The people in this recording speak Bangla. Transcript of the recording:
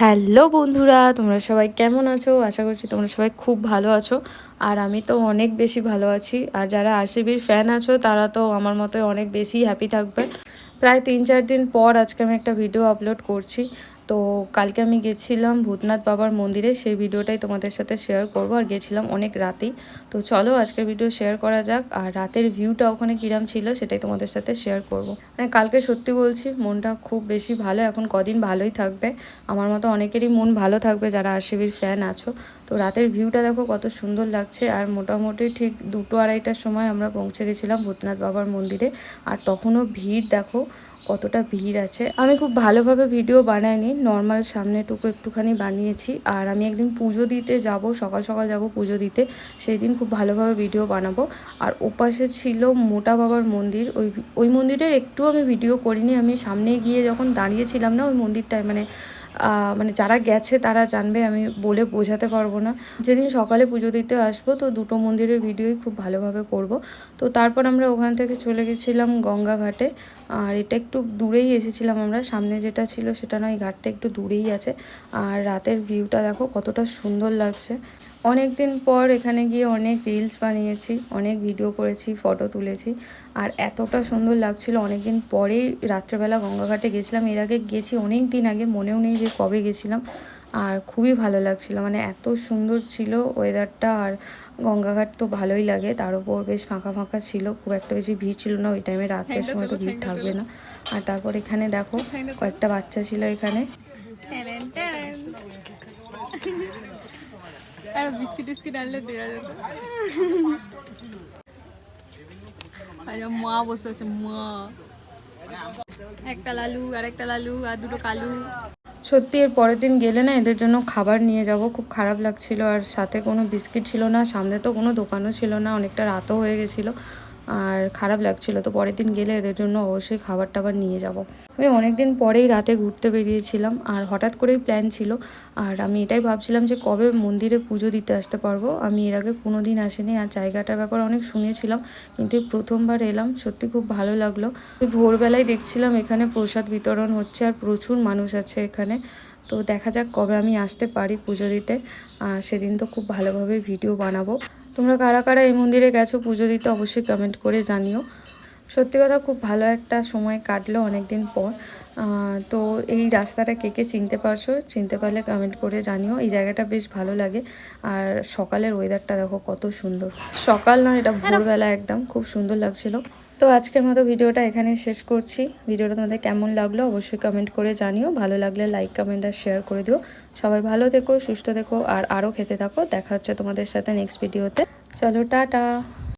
হ্যালো বন্ধুরা, তোমরা সবাই কেমন আছো? আশা করছি তোমরা সবাই খুব ভালো আছো। আর আমি তো অনেক বেশি ভালো আছি। আর যারা আরসিবির ফ্যান আছো, তারা তো আমার মতো অনেক বেশি হ্যাপি থাকবে। প্রায় তিন চার দিন পর আজকে আমি একটা ভিডিও আপলোড করছি। তো কালকে আমি গেছিলাম ভূতনাথ বাবার মন্দিরে, সেই ভিডিওটাই তোমাদের সাথে শেয়ার করব। আর গেছিলাম অনেক রাতেই তো চলো আজকের ভিডিও শেয়ার করা যাক। আর রাতের ভিউটা ওখানে কিরাম ছিল সেটাই তোমাদের সাথে শেয়ার করব। মানে কালকে সত্যি বলছি, মনটা খুব বেশি ভালো। এখন কদিন ভালোই থাকবে। আমার মতো অনেকেরই মন ভালো থাকবে যারা আরসিবির ফ্যান আছো। তো রাতের ভিউটা দেখো কত সুন্দর লাগছে। আর মোটামুটি ঠিক দুটো আড়াইটার সময় আমরা পৌঁছে গেছিলাম ভূতনাথ বাবার মন্দিরে। আর তখনও ভিড় দেখো কতটা ভিড় আছে। আমি খুব ভালোভাবে ভিডিও বানাইনি নর্মাল সামনেটুকু একটুখানি বানিয়েছি। আর আমি একদিন পুজো দিতে যাব, সকাল সকাল যাব পুজো দিতে সেই দিন খুব ভালোভাবে ভিডিও বানাবো। আর ওপাশে ছিল মোটা বাবার মন্দির। ওই ওই মন্দিরের একটু আমি ভিডিও করিনি। আমি সামনে গিয়ে যখন দাঁড়িয়েছিলাম না ওই মন্দিরটায় মানে মানে যারা গেছে তারা জানবে, আমি বলে বোঝাতে পারব না। যেদিন সকালে পুজো দিতে আসব, তো দুটো মন্দিরের ভিডিওই খুব ভালোভাবে করব। তো তারপর আমরা ওখান থেকে চলে গেছিলাম গঙ্গা ঘাটে। আর এটা একটু দূরেই এসেছিলাম আমরা, সামনে যেটা ছিল সেটা নয়, ঘাটটা একটু দূরেই আছে। আর রাতের ভিউটা দেখো কতটা সুন্দর লাগছে। অনেক দিন পর এখানে গিয়ে অনেক রিলস বানিয়েছি অনেক ভিডিও করেছি ফটো তুলেছি। আর এতটা সুন্দর লাগছিল অনেক দিন পরেই রাত্রেবেলা গঙ্গাঘাটে গেছিলাম। এর আগে গেছি অনেক দিন আগে মনেও নেই যে কবে গেছিলাম। আর খুবই ভালো লাগছিল মানে এত সুন্দর ছিল ওয়েদারটা আর গঙ্গাঘাট তো ভালোই লাগে। তার উপর বেশ ফাঁকা ফাঁকা ছিল খুব একটা বেশি ভিড় ছিল না ওই টাইমে রাতের সময় তো ভিড় থাকবে না। আর তারপর এখানে দেখো কয়েকটা বাচ্চা ছিল এখানে। আরও বিস্কিট টিস্কিট আনলে দেওয়া যেত আচ্ছা মা বসে আছে, মা। একটা লালু আর একটা লালু, আর দুটো কালু। সত্যি, এর পরের দিন গেলে না এদের জন্য খাবার নিয়ে যাব। খুব খারাপ লাগছিল, আর সাথে কোনো বিস্কিট ছিল না, সামনে তো কোনো দোকানও ছিল না, অনেকটা রাতও হয়ে গেছিল। আর খারাপ লাগছিল। তো পরের দিন গেলে এদের জন্য অবশ্যই খাবার টাবার নিয়ে যাব। আমি অনেক দিন পরেই রাতে ঘুরতে বেরিয়েছিলাম আর হঠাৎ করেই প্ল্যান ছিল। আর আমি এটাই ভাবছিলাম যে কবে মন্দিরে পুজো দিতে আসতে পারব। আমি এর আগে কোনো দিন আসিনি আর জায়গাটার ব্যাপারে অনেক শুনেছিলাম। কিন্তু প্রথমবার এলাম, সত্যি খুব ভালো লাগল। ভোরবেলায় দেখছিলাম এখানে প্রসাদ বিতরণ হচ্ছে আর প্রচুর মানুষ আছে এখানে। তো দেখা যাক কবে আমি আসতে পারি পুজো দিতে। আর সেদিন তো খুব ভালোভাবে ভিডিও বানাবো। তোমরা কারা কারা এই মন্দিরে গেছো, পুজো দিতে অবশ্যই কমেন্ট করে জানিও। সত্যি কথা, খুব ভালো একটা সময় কাটলো অনেক দিন পর। তো এই রাস্তাটা কে কে চিনতে পারছ চিনতে পারলে কমেন্ট করে জানিও। এই জায়গাটা বেশ ভালো লাগে। আর সকালের ওয়েদারটা দেখো কত সুন্দর। সকাল নয় এটা ভোরবেলা একদম খুব সুন্দর লাগছিল। তো আজকের মতো ভিডিওটা এখানে শেষ করছি। ভিডিওটা তোমাদের কেমন লাগল অবশ্যই কমেন্ট করে জানিও। ভালো লাগলে লাইক কমেন্ট আর শেয়ার করে দিও। সবাই ভালো থেকো সুস্থ থেকো আর আরও খেতে থাকো। দেখা হচ্ছে তোমাদের সাথে নেক্সট ভিডিওতে চলো টাটা।